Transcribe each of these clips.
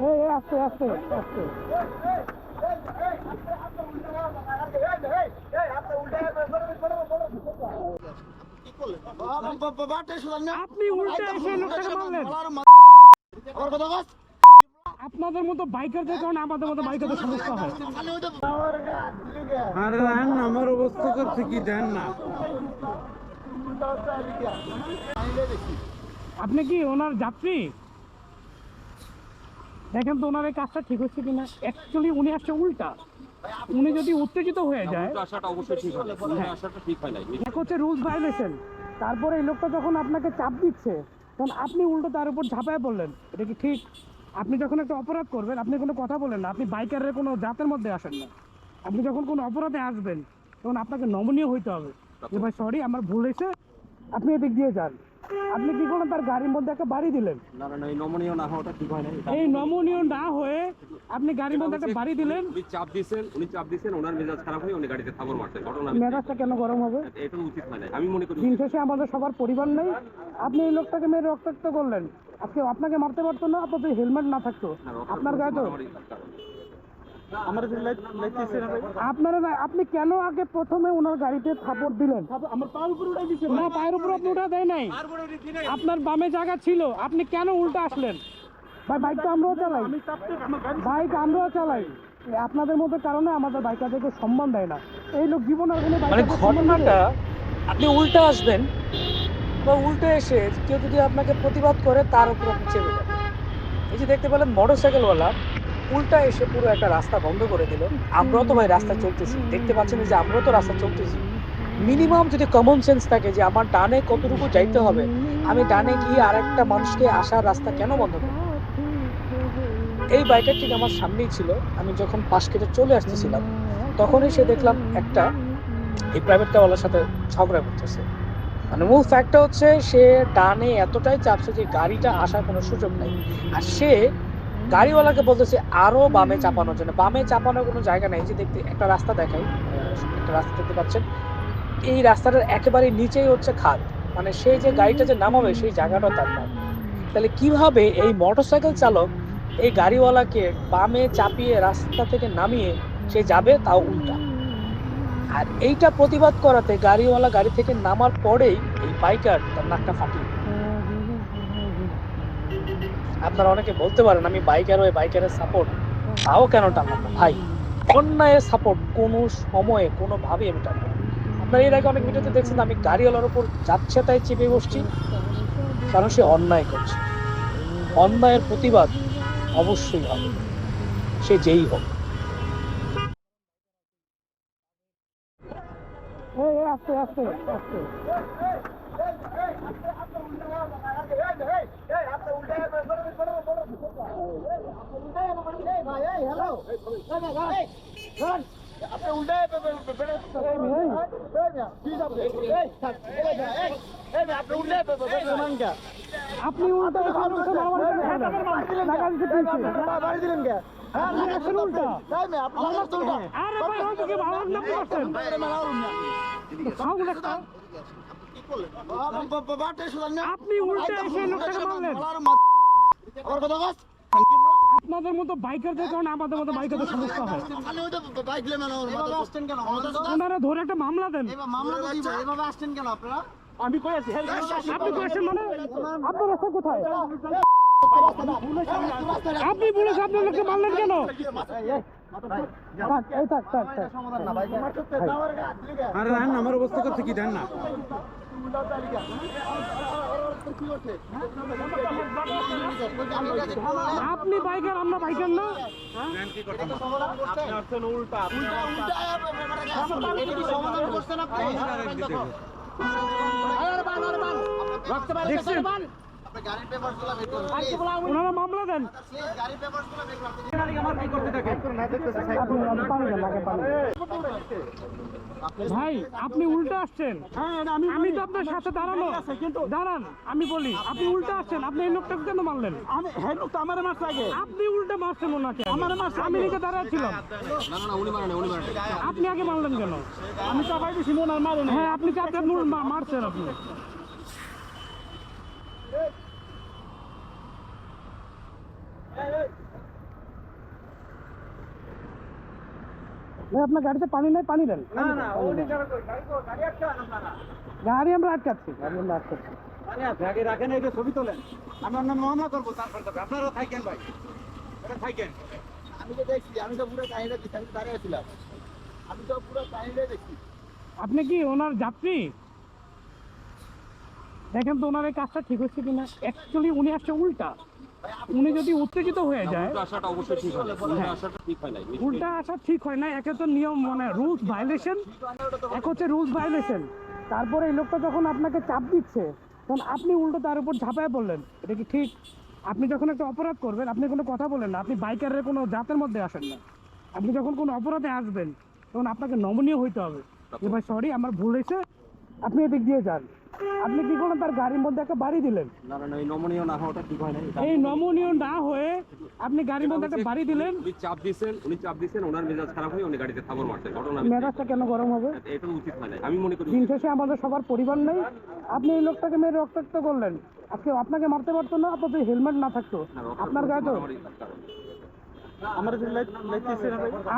এই এই, আস্তে আস্তে আস্তে। আপনি উল্টে এসে আপনাদের মতো বাইকারদের কারণে আমাদের মতো বাইকারদের সমস্যা হয়। আরে দেন আমার অবস্থা করছে কি দেন না। আপনি কি ওনার যাত্রী? দেখেন তো ওনার এই কাজটা ঠিক হচ্ছে কিনা। অ্যাকচুয়ালি উনি আসছে উল্টা। উনি যদি উত্তেজিত হয়ে যায় আসাটা অবশ্যই ঠিক হয় না আসাটা ঠিক হয় না এক হচ্ছে রুলস ভাইলেশন তারপরে এই লোকটা যখন আপনাকে চাপ দিচ্ছে তখন আপনি উল্টো তার উপর ঝাঁপায় পড়লেন। এটা কি ঠিক? আপনি যখন একটা অপরাধ করবেন আপনি কোনো কথা বলেন না। আপনি বাইকারের কোনো জাতের মধ্যে আসেন না। আপনি যখন কোনো অপরাধে আসবেন তখন আপনাকে নমনীয় হইতে হবে। যে ভাই সরি আমার ভুল হয়েছে। আপনি এদিক দিয়ে যান। আপনি কি করলেন? তার গাড়ির মধ্যে একটা বাড়ি দিলেন। এই নমনীয় না হওয়াটা ঠিক হয় না এই নমনীয় না হয়ে আপনি গাড়ির মধ্যে একটা বাড়ি দিলেন। উনি চাপ দিয়েছেন উনি চাপ দিয়েছেন ওনার মেজাজ খারাপ হয়ে উনি গাড়িতে থাবর মারছেন। ঘটনা মেজাজটা কেন গরম হবে? এটা উচিত হয় না আমি মনে করি দিন শেষে আমাদের সবার পরিবার নেই। আপনি এই লোকটাকে মেরে রক্তাক্ত করলেন। আজকে আপনাকে মারতে পারতো না আপনার হেলমেট না থাকতো। আপনার গায়ে তো আপনারা আপনি কেন আগে প্রথমে ওনার গাড়িতে থাপড় দিলেন? আমার পায়ের উপর উঠে দিচ্ছেন না পায়ের উপর আপনি উঠে দেয় নাই। আপনার বামে জায়গা ছিল আপনি কেন উল্টা আসলেন? ভাই বাইক তো আমরাও চালাই। বাইক আমরাও চালাই। আপনাদের মতো কারণে আমাদের বাইকারদেরকে সম্মান দেয় না। এই লোক জীবন আর কোনো মানে? ঘটনাটা আপনি উল্টে আসবেন বা উল্টে এসে কেউ যদি আপনাকে প্রতিবাদ করে তার উপর আপনি চেপে যাবেন। এই যে দেখতে পেলেন মোটরসাইকেলওয়ালা উল্টা এসে পুরো একটা রাস্তা বন্ধ করে দিল। আমরাও তো ভাই রাস্তা চলতেছি। দেখতে পাচ্ছেন যে আমরাও তো রাস্তা চলতেছি। মিনিমাম যদি কমন সেন্স থাকে যে আমার ডানে কতটুকু যাইতে হবে, আমি ডানে গিয়ে আরেকটা মানুষকে আসার রাস্তা কেন বন্ধ করব? এই বাইকটা ঠিক আমার সামনেই ছিল। আমি যখন পাশ কেটে চলে আসতেছিলাম, তখনই সে দেখলাম একটা এই প্রাইভেট কারওয়ালার সাথে ঝগড়া করতেছে। মানে মূল ফ্যাক্টটা হচ্ছে সে ডানে এতটাই চাপছে যে গাড়িটা আসার কোনো সুযোগ নেই। আর সে গাড়িওয়ালাকে বলতেছে, আরও বামে চাপানোর জন্য। বামে চাপানোর কোনো জায়গা নেই। যে দেখতে, একটা রাস্তা দেখাই। একটা রাস্তা দেখতে পাচ্ছেন। এই রাস্তাটার একেবারে নিচেই হচ্ছে খাদ। মানে সে যে গাড়িটা যে নামাবে, সেই জায়গাটা তার নাই। তাহলে কীভাবে এই মোটরসাইকেল চালক এই গাড়িওয়ালাকে বামে চাপিয়ে রাস্তা থেকে নামিয়ে সে যাবে, তাও উল্টা? আর এইটা প্রতিবাদ করাতে গাড়িওয়ালা গাড়ি থেকে নামার পরেই এই বাইকার তার নাকটা ফাটিয়ে। আপনারা অনেকে বলতে পারেন, আমি বাইকার হয়ে বাইকারের সাপোর্ট তাও কেন টানলাম না? ভাই, অন্যায়ের সাপোর্ট কোনো সময়ে কোনোভাবেই আমি টানবো। আপনারা এর আগে অনেক ভিডিওতে দেখছেন আমি গাড়িওয়ালার উপর যাচ্ছে তাই চেপে বসছি, কারণ সে অন্যায় করছে। অন্যায়ের প্রতিবাদ অবশ্যই হবে। সে যেই হোক আপনি উল্টা এসে লোককে মারামারি করলেন। টাকা দিতে পেরেছি। আপনি আসেন উল্টা। আরে ভাই, ওই দিকে ভালো না করছেন। ফাউল একটা। আপনি উল্টে এসে লোকটাকে মারলেন আপনাদের মতো বাইকারদের কারণে আমাদের মতো বাইকারদের সমস্যা হয়। ওনারা ধরে একটা মামলা দেন। আমি কই আছি? আপনি কই আছেন মানে? আপনার রাস্তা কোথায়? আপনি বলেছেন আপনার লোককে মারলেন কেন? আমার অবস্থা করছে কি? দেন না। আপনি বাইকার আমরা বাইকার না? দেখছেন? ওনারা মামলা দেন। ভাই আপনি উল্টো আসছেন। আমি তো আপনার সাথে দাঁড়ানো। দাঁড়ান আমি বলি আপনি উল্টো আসছেন। আপনি এই লোকটাকে কেন মারলেন? আমি এই আমার মারছে আগে। আপনি উল্টো মারছেন ওনাকে। আমার মারছে আমি নিচে দাঁড়াচ্ছিলাম না না না উনি মারেন উনি মারেন আপনি আগে মারলেন কেন? আমি চাপাই দিছি ওনার মারেন হ্যাঁ আপনি চাপটা মারছেন আপনি। ভাই আপনার গাড়িতে পানি নাই পানি দেন। গাড়ি আমরা আটকাচ্ছি গাড়ি আমরা আটকাচ্ছি আগে রাখেন এই ছবি তোলেন আমি আপনার মামলা করব তারপর আপনারা থাকেন ভাই এটা থাকেন আমি তো দেখছি আমি তো পুরো কাহিনীটা দেখছি আমি দাঁড়িয়ে ছিলাম আমি তো পুরো কাহিনীটা দেখছি। আপনি কি ওনার যাত্রী? দেখেন তো ওনার এই কাজটা ঠিক হচ্ছে কিনা। অ্যাকচুয়ালি উনি আসছে উল্টা। উনি যদি উত্তেজিত হয়ে যায় আসাটা অবশ্যই ঠিক হয় আসাটা ঠিক হয় না উল্টা আসা ঠিক হয় না একে তো নিয়ম মানে রুলস ভায়োলেশন এক হচ্ছে রুলস ভায়োলেশন তারপরে এই লোকটা যখন আপনাকে চাপ দিচ্ছে তখন আপনি উল্টো তার উপর ঝাঁপায় পড়লেন এটা কি ঠিক? আপনি যখন একটা অপরাধ করবেন আপনি কোনো কথা বলেন না আপনি বাইকারের কোনো জাতের মধ্যে আসেন না। আপনি যখন কোনো অপরাধে আসবেন তখন আপনাকে নমনীয় হইতে হবে। যে ভাই সরি আমার ভুল হয়েছে আপনি এদিক দিয়ে যান। আপনি কি করলেন? তার গাড়ির মধ্যে একটা বাড়ি দিলেন। এই নমনীয় না হয় না এই নমনীয় না হয়ে আপনি গাড়ির মধ্যে একটা বাড়ি দিলেন। উনি চাপ দিয়েছেন উনি চাপ দিয়েছেন ওনার মেজাজ খারাপ হয়ে উনি গাড়িতে থাবর মারছেন। ঘটনা মেজাজটা কেন গরম হবে? এটা উচিত হয় না আমি মনে করি দিন শেষে আমাদের সবার পরিবার নেই। আপনি এই লোকটাকে মেরে রক্তাক্ত করলেন। আজকে আপনাকে মারতে পারতো না আপনার হেলমেট না থাকতো। আপনার গায়ে তো আমার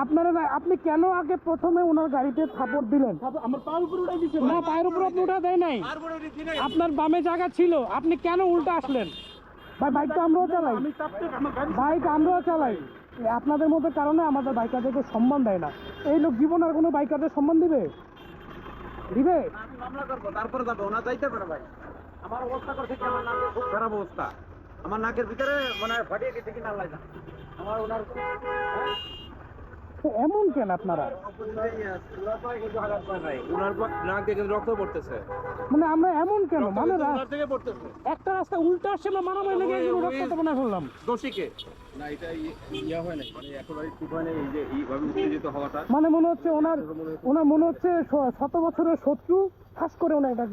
আপনারা আপনি কেন আগে প্রথমে ওনার গাড়িতে থাপড় দিলেন? আমার পায়ের উপরে উঠাই দিছে না পায়ের উপর আপনি উঠা দেয় নাই। আপনার বামে জায়গা ছিল আপনি কেন উল্টা আসলেন? ভাই বাইক তো আমরাও চালাই। বাইক আমরাও চালাই। আপনাদের মধ্যে কারণে আমাদের বাইকারদেরকে সম্মান দেয় না। এই লোক জীবন আর কোনো বাইকারদের সম্মান দিবে? দিবে? তারপরে যাব। ওনা যাইতে পারে ভাই। আমার অবস্থা করছে আমার খুব খারাপ অবস্থা। আমার নাকের ভিতরে মানে ফাটিয়ে গেছে কিনা আল্লাহ আমার ওনার এমন কেন আপনারা? ওনার নাক থেকে রক্ত পড়তেছে। মানে আমরা এমন কেন? মানে থেকে পড়তেছে। একটা রাস্তা উল্টা আসছে না মারামারি লেগে রাস্তাটা মনে করলাম দোষীকে। না এটা ইয়া হয় না মানে একেবারে ঠিক হয় না এই যে এইভাবে উত্তেজিত হওয়াটা। মানে মনে হচ্ছে ওনার ওনার মনে হচ্ছে শত বছরের শত্রু ঠাস করে ওনার এটা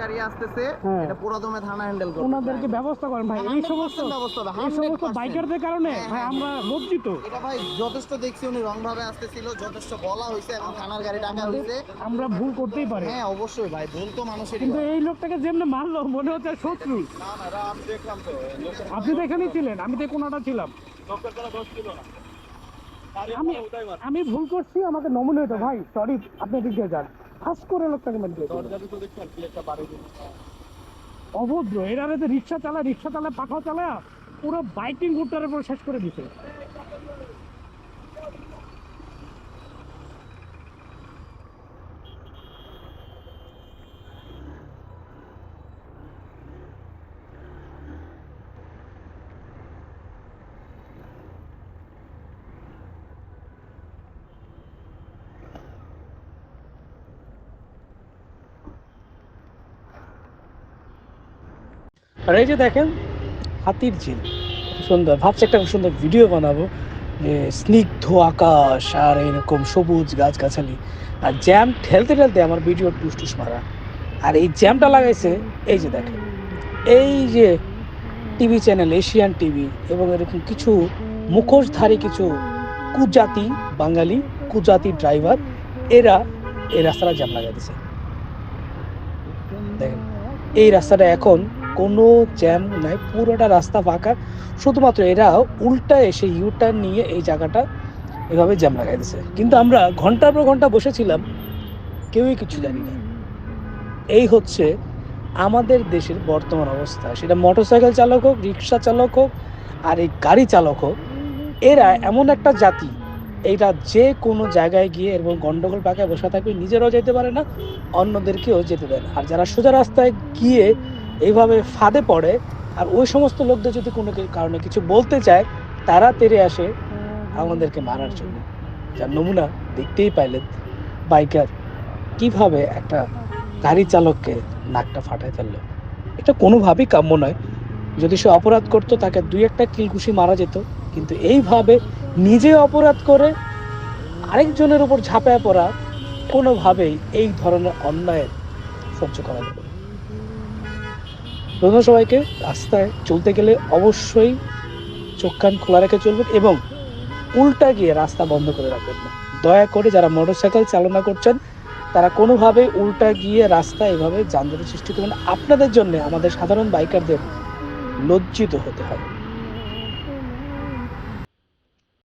গাড়ি আসতেছে হ্যাঁ। এটা পুরোদমে থানা হ্যান্ডেল করবে ওনাদেরকে ব্যবস্থা করেন ভাই এই সমস্ত ব্যবস্থা এই সমস্ত বাইকারদের কারণে ভাই আমরা লজ্জিত। এটা ভাই যথেষ্ট দেখছি উনি রং ভাবে আসতেছিল যথেষ্ট বলা হয়েছে এবং থানার গাড়ি আমরা ভুল করতেই পারি। হ্যাঁ অবশ্যই ভাই ভুল তো মানুষেরই কিন্তু এই লোকটাকে যেমনি মারলো মনে হচ্ছে শত্রু। না না আমি দেখলাম তো। আপনি তো এখানেই ছিলেন আমি তো কোনটা ছিলাম। আমি ভুল করছি আমাকে নমনীয় হতো ভাই সরি আপনি দিকে যান। ফাঁস করে লোকটাকে মেরে অভদ্র এরা রিক্সা চালায় রিক্সা চালায় পাখা চালায় পুরো বাইকিং ঘুরটার উপর শেষ করে দিছে আর এই যে দেখেন, হাতির ঝিল। সুন্দর। ভাবছি একটা সুন্দর ভিডিও বানাবো। যে স্নিগ্ধ আকাশ আর এরকম সবুজ গাছগাছালি। আর জ্যাম ঠেলতে ঠেলতে আমার ভিডিও টুস মারা। আর এই জ্যামটা লাগাইছে, এই যে দেখেন। এই যে টিভি চ্যানেল এশিয়ান টিভি এবং এরকম কিছু মুখোশধারী কিছু কুজাতি বাঙালি, কুজাতি ড্রাইভার এরা এই রাস্তাটা জ্যাম লাগাই দিছে দেখেন, এই রাস্তাটা এখন কোনো জ্যাম নাই, পুরোটা রাস্তা ফাঁকা। শুধুমাত্র এরা উল্টা এসে ইউটার্ন নিয়ে এই জায়গাটা এভাবে জ্যাম লাগাই দিছে। কিন্তু আমরা ঘণ্টার পর ঘণ্টা বসেছিলাম, কেউই কিছু জানি না এই হচ্ছে আমাদের দেশের বর্তমান অবস্থা। সেটা মোটরসাইকেল চালক হোক, রিক্সা চালক হোক, আর এই গাড়ি চালক হোক, এরা এমন একটা জাতি, এইটা যে কোনো জায়গায় গিয়ে এবং গন্ডগোল পাকায় বসে থাকবে, নিজেরাও যেতে পারে না, অন্যদেরকেও যেতে দেয় না। আর যারা সোজা রাস্তায় গিয়ে এইভাবে ফাঁদে পড়ে আর ওই সমস্ত লোকদের যদি কোনো কারণে কিছু বলতে চায়, তারা তেরে আসে আমাদেরকে মারার জন্য। যার নমুনা দেখতেই পাইলেন বাইকার কীভাবে একটা গাড়ি চালককে নাকটা ফাটায় ফেলল। এটা কোনোভাবেই কাম্য নয়। যদি সে অপরাধ করতো, তাকে দুই একটা কিলকুশি মারা যেত। কিন্তু এইভাবে নিজে অপরাধ করে আরেকজনের উপর ঝাঁপায় পড়া কোনোভাবেই এই ধরনের অন্যায়ের সহ্য করা যাবে। ধন্যবাদ সবাইকে রাস্তায় চলতে গেলে অবশ্যই চোখ কান খোলা রেখে চলবেন এবং উল্টা গিয়ে রাস্তা বন্ধ করে রাখবেন না দয়া করে যারা মোটর সাইকেল চালনা করছেন, তারা কোনোভাবে উল্টা গিয়ে রাস্তা এভাবে যানজটের সৃষ্টি করবেন। আপনাদের জন্য আমাদের সাধারণ বাইকারদের লজ্জিত হতে হয়